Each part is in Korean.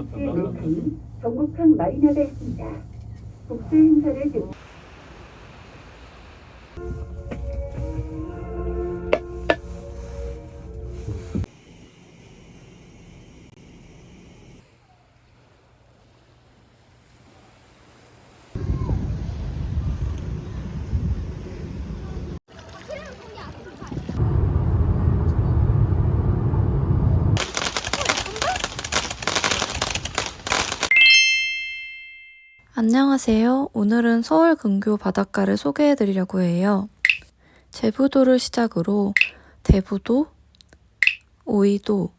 메타인 경북항 마리나가 있습니다. 복수 행사를 좀 안녕하세요. 오늘은 서울 근교 바닷가를 소개해 드리려고 해요. 제부도를 시작으로 대부도, 오이도,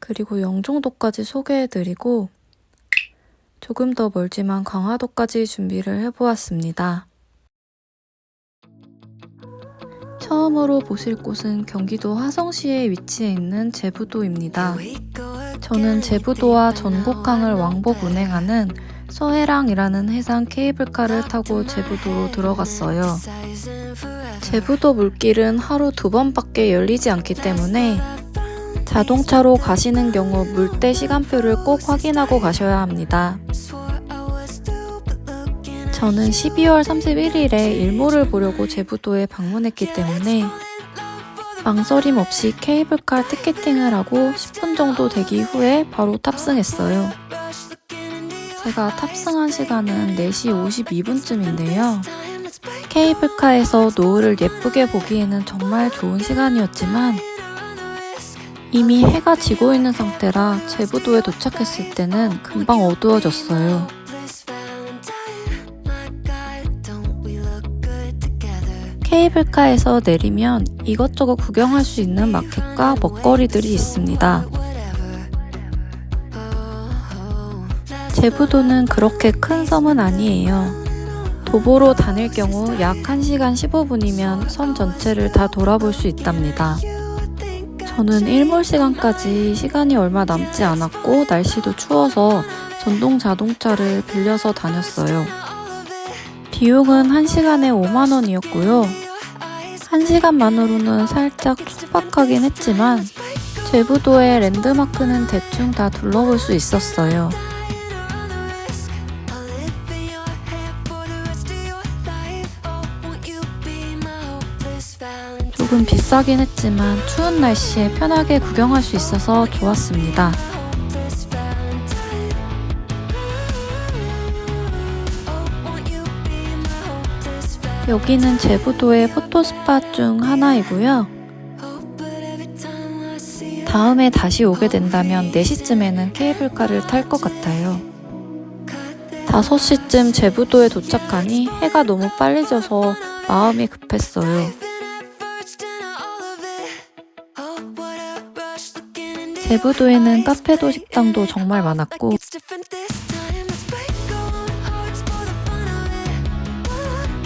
그리고 영종도까지 소개해 드리고 조금 더 멀지만 강화도까지 준비를 해 보았습니다. 처음으로 보실 곳은 경기도 화성시에 위치해 있는 제부도입니다. 저는 제부도와 전곡항을 왕복 운행하는 서해랑이라는 해상 케이블카를 타고 제부도로 들어갔어요. 제부도 물길은 하루 두 번밖에 열리지 않기 때문에 자동차로 가시는 경우 물때 시간표를 꼭 확인하고 가셔야 합니다. 저는 12월 31일에 일몰을 보려고 제부도에 방문했기 때문에 망설임 없이 케이블카 티켓팅을 하고 10분 정도 대기 후에 바로 탑승했어요. 제가 탑승한 시간은 4시 52분쯤인데요. 케이블카에서 노을을 예쁘게 보기에는 정말 좋은 시간이었지만 이미 해가 지고 있는 상태라 제부도에 도착했을 때는 금방 어두워졌어요. 케이블카에서 내리면 이것저것 구경할 수 있는 마켓과 먹거리들이 있습니다. 제부도는 그렇게 큰 섬은 아니에요. 도보로 다닐 경우 약 1시간 15분이면 섬 전체를 다 돌아볼 수 있답니다. 저는 일몰 시간까지 시간이 얼마 남지 않았고 날씨도 추워서 전동 자동차를 빌려서 다녔어요. 비용은 1시간에 5만원이었고요. 1시간만으로는 살짝 촉박하긴 했지만 제부도의 랜드마크는 대충 다 둘러볼 수 있었어요. 비싸긴 했지만 추운 날씨에 편하게 구경할 수 있어서 좋았습니다. 여기는 제부도의 포토스팟 중 하나이고요. 다음에 다시 오게 된다면 4시쯤에는 케이블카를 탈 것 같아요. 5시쯤 제부도에 도착하니 해가 너무 빨리 져서 마음이 급했어요. 제부도에는 카페도 식당도 정말 많았고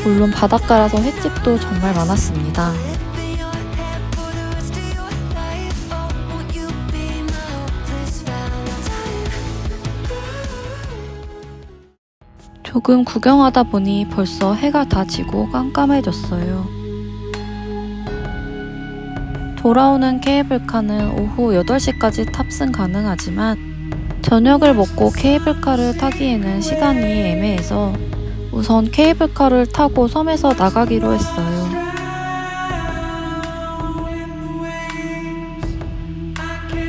물론 바닷가라서 횟집도 정말 많았습니다. 조금 구경하다 보니 벌써 해가 다 지고 깜깜해졌어요. 돌아오는 케이블카는 오후 8시까지 탑승 가능하지만 저녁을 먹고 케이블카를 타기에는 시간이 애매해서 우선 케이블카를 타고 섬에서 나가기로 했어요.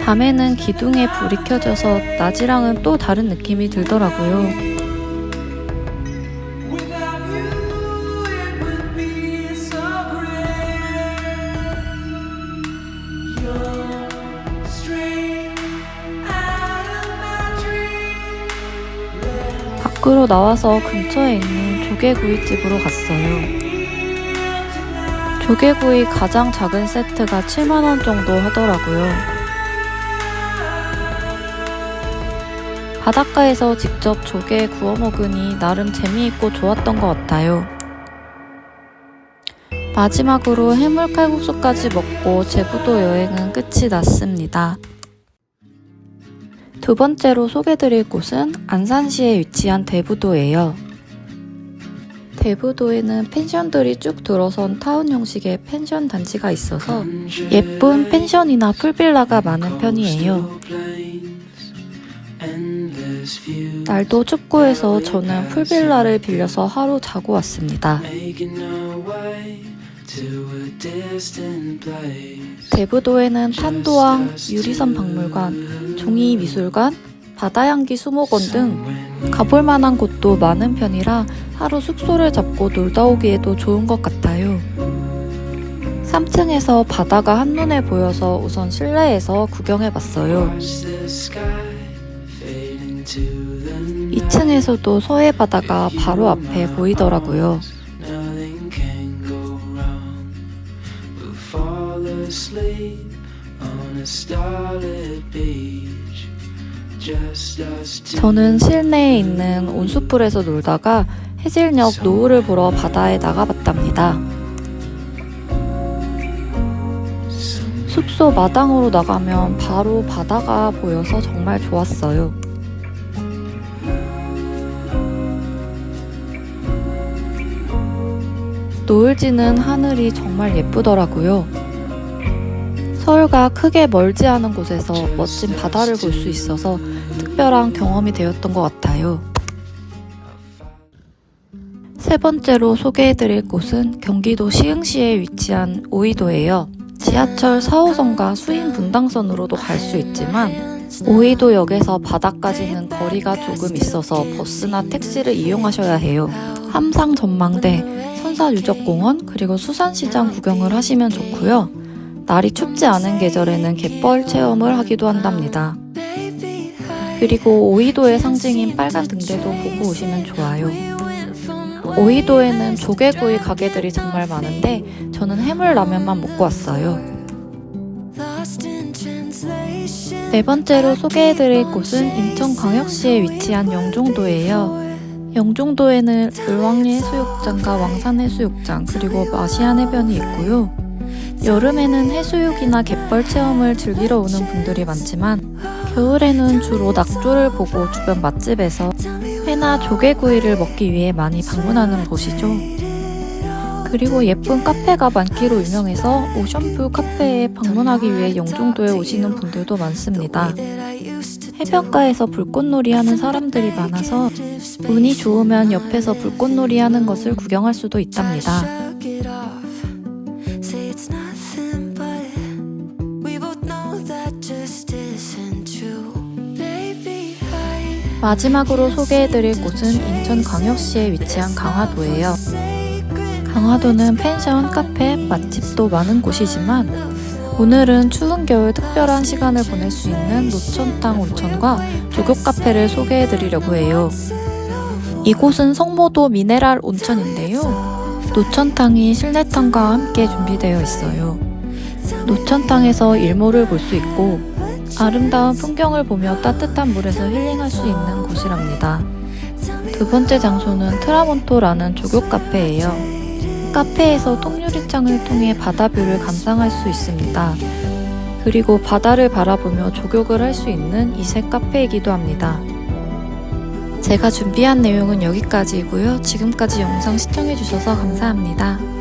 밤에는 기둥에 불이 켜져서 낮이랑은 또 다른 느낌이 들더라고요. 밖으로 나와서 근처에 있는 조개구이집으로 갔어요. 조개구이 가장 작은 세트가 7만원 정도 하더라고요. 바닷가에서 직접 조개 구워 먹으니 나름 재미있고 좋았던 것 같아요. 마지막으로 해물 칼국수까지 먹고 제부도 여행은 끝이 났습니다. 두 번째로 소개드릴 곳은 안산시에 위치한 대부도예요. 대부도에는 펜션들이 쭉 들어선 타운 형식의 펜션 단지가 있어서 예쁜 펜션이나 풀빌라가 많은 편이에요. 날도 춥고 해서 저는 풀빌라를 빌려서 하루 자고 왔습니다. 대부도에는 탄도항, 유리선 박물관, 종이 미술관, 바다향기 수목원 등 가볼 만한 곳도 많은 편이라 하루 숙소를 잡고 놀다 오기에도 좋은 것 같아요. 3층에서 바다가 한눈에 보여서 우선 실내에서 구경해 봤어요. Watch the sky fade into the night. 2층에서도 서해 바다가 바로 앞에 보이더라고요. Asleep on a starlit beach. Just us two. 저는 실내에 있는 온수풀에서 놀다가 해질녘 노을을 보러 바다에 나가봤답니다. 숙소 마당으로 나가면 바로 바다가 보여서 정말 좋았어요. 노을 지는 하늘이 정말 예쁘더라고요. 서울과 크게 멀지 않은 곳에서 멋진 바다를 볼 수 있어서 특별한 경험이 되었던 것 같아요. 세 번째로 소개해드릴 곳은 경기도 시흥시에 위치한 오이도예요. 지하철 4호선과 수인 분당선으로도 갈 수 있지만 오이도역에서 바다까지는 거리가 조금 있어서 버스나 택시를 이용하셔야 해요. 함상 전망대, 선사유적공원, 그리고 수산시장 구경을 하시면 좋고요. 날이 춥지 않은 계절에는 갯벌 체험을 하기도 한답니다. 그리고 오이도의 상징인 빨간 등대도 보고 오시면 좋아요. 오이도에는 조개구이 가게들이 정말 많은데 저는 해물라면만 먹고 왔어요. 네 번째로 소개해드릴 곳은 인천광역시에 위치한 영종도예요. 영종도에는 을왕리 해수욕장과 왕산 해수욕장 그리고 마시안 해변이 있고요. 여름에는 해수욕이나 갯벌 체험을 즐기러 오는 분들이 많지만 겨울에는 주로 낙조를 보고 주변 맛집에서 회나 조개구이를 먹기 위해 많이 방문하는 곳이죠. 그리고 예쁜 카페가 많기로 유명해서 오션뷰 카페에 방문하기 위해 영종도에 오시는 분들도 많습니다. 해변가에서 불꽃놀이 하는 사람들이 많아서 운이 좋으면 옆에서 불꽃놀이 하는 것을 구경할 수도 있답니다. 마지막으로 소개해드릴 곳은 인천광역시에 위치한 강화도예요. 강화도는 펜션, 카페, 맛집도 많은 곳이지만 오늘은 추운 겨울 특별한 시간을 보낼 수 있는 노천탕 온천과 조교 카페를 소개해드리려고 해요. 이곳은 성모도 미네랄 온천인데요. 노천탕이 실내탕과 함께 준비되어 있어요. 노천탕에서 일몰을 볼 수 있고 아름다운 풍경을 보며 따뜻한 물에서 힐링할 수 있는 곳이랍니다. 두 번째 장소는 트라몬토라는 조교 카페예요. 카페에서 통유리창을 통해 바다뷰를 감상할 수 있습니다. 그리고 바다를 바라보며 조격을 할 수 있는 이색 카페이기도 합니다. 제가 준비한 내용은 여기까지이고요. 지금까지 영상 시청해주셔서 감사합니다.